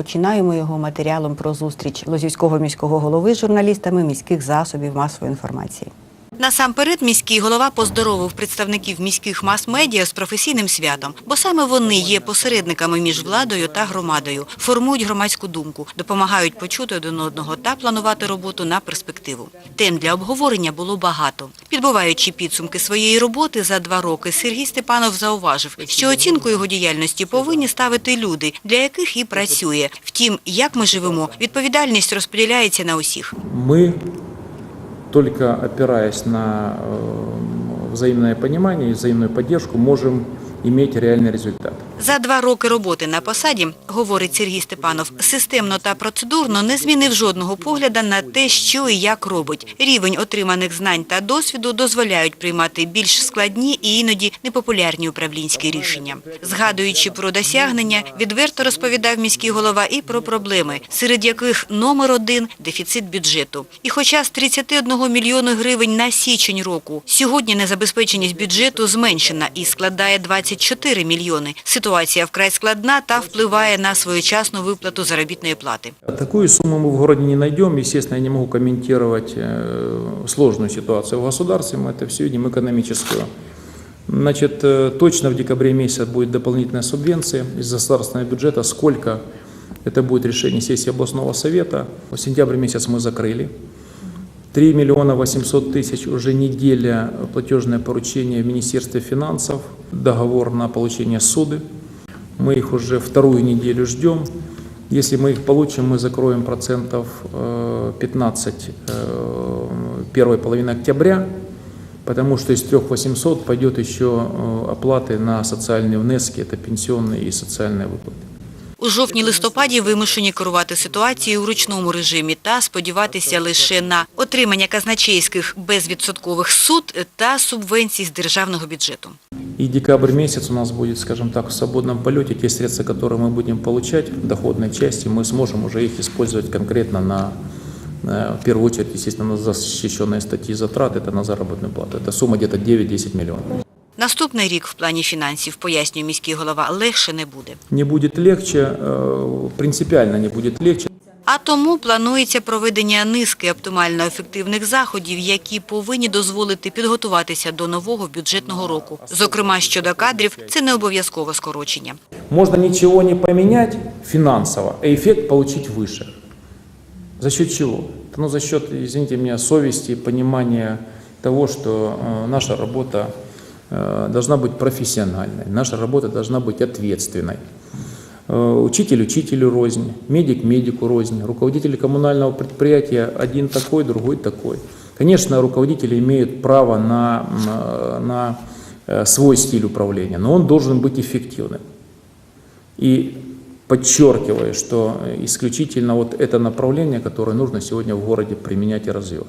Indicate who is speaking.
Speaker 1: Починаємо його матеріалом про зустріч Лозівського міського голови з журналістами міських засобів масової інформації. Насамперед міський голова поздоровив представників міських мас-медіа з професійним святом, бо саме вони є посередниками між владою та громадою, формують громадську думку, допомагають почути один одного та планувати роботу на перспективу. Тем для обговорення було багато. Підбиваючи підсумки своєї роботи за два роки, Сергій Степанов зауважив, що оцінку його діяльності повинні ставити люди, для яких і працює. Втім, як ми живемо, відповідальність розподіляється на усіх.
Speaker 2: Мы, только опираясь на э, взаимное понимание и взаимную поддержку, можем иметь реальный результат.
Speaker 1: За два роки роботи на посаді, говорить Сергій Степанов, системно та процедурно не змінив жодного погляда на те, що і як робить. Рівень отриманих знань та досвіду дозволяють приймати більш складні і іноді непопулярні управлінські рішення. Згадуючи про досягнення, відверто розповідав міський голова і про проблеми, серед яких номер один – дефіцит бюджету. І хоча з 31 мільйону гривень на січень року сьогодні незабезпеченість бюджету зменшена і складає 24 мільйони. Ситуація вкрай складна та впливає на своєчасну виплату заробітної плати.
Speaker 2: Такую сумму мы в городе не найдем. Естественно, я не могу комментировать э, сложную ситуацию в государстве. Мы это все видим, экономическую. Значит, э, точно в декабре месяце будет дополнительная субвенция из государственного бюджета. Сколько? Это будет решение сессии областного совета. В сентябрь месяц мы закрыли. 3 миллиона 800 тысяч уже неделя платежное поручение в Министерстве финансов, договор на получение суды. Мы их уже вторую неделю ждем. Если мы их получим, мы закроем процентов э, 15 э, первой половины октября, потому что из 3800 пойдет еще э, оплаты на социальные внески, это пенсионные и социальные выплаты.
Speaker 1: У жовтні-листопаді вимушені керувати ситуацією у ручному режимі та сподіватися лише на отримання казначейських безвідсоткових суд та субвенцій з державного бюджету.
Speaker 2: И декабрь месяц у нас будет, скажем так, в свободном полете. Те средства, которые мы будем получать в доходной части, мы сможем уже их использовать конкретно на, э, в первую очередь, естественно, на защищенные статьи затрат, это на заработную плату. Это сумма где-то 9-10 миллионов.
Speaker 1: Наступний рік в плані фінансів, пояснює міський голова, легше не буде.
Speaker 2: Не будет легче, э, принципиально не будет легче.
Speaker 1: А тому планується проведення низки оптимально ефективних заходів, які повинні дозволити підготуватися до нового бюджетного року. Зокрема, щодо кадрів, це не обов'язково скорочення.
Speaker 2: Можно ничего не поменять финансово, а эффект получить выше. За счет чего? Ну, за счет, извините меня, совести, понимания того, что э, наша работа э, должна быть профессиональной, наша работа должна быть ответственной. Э, Учитель учителю рознь, медик медику рознь, руководитель коммунального предприятия один такой, другой такой. Конечно, руководители имеют право на, э, на э, свой стиль управления, но он должен быть эффективным. И подчеркиваю, что исключительно вот это направление, которое нужно сегодня в городе применять и развивать.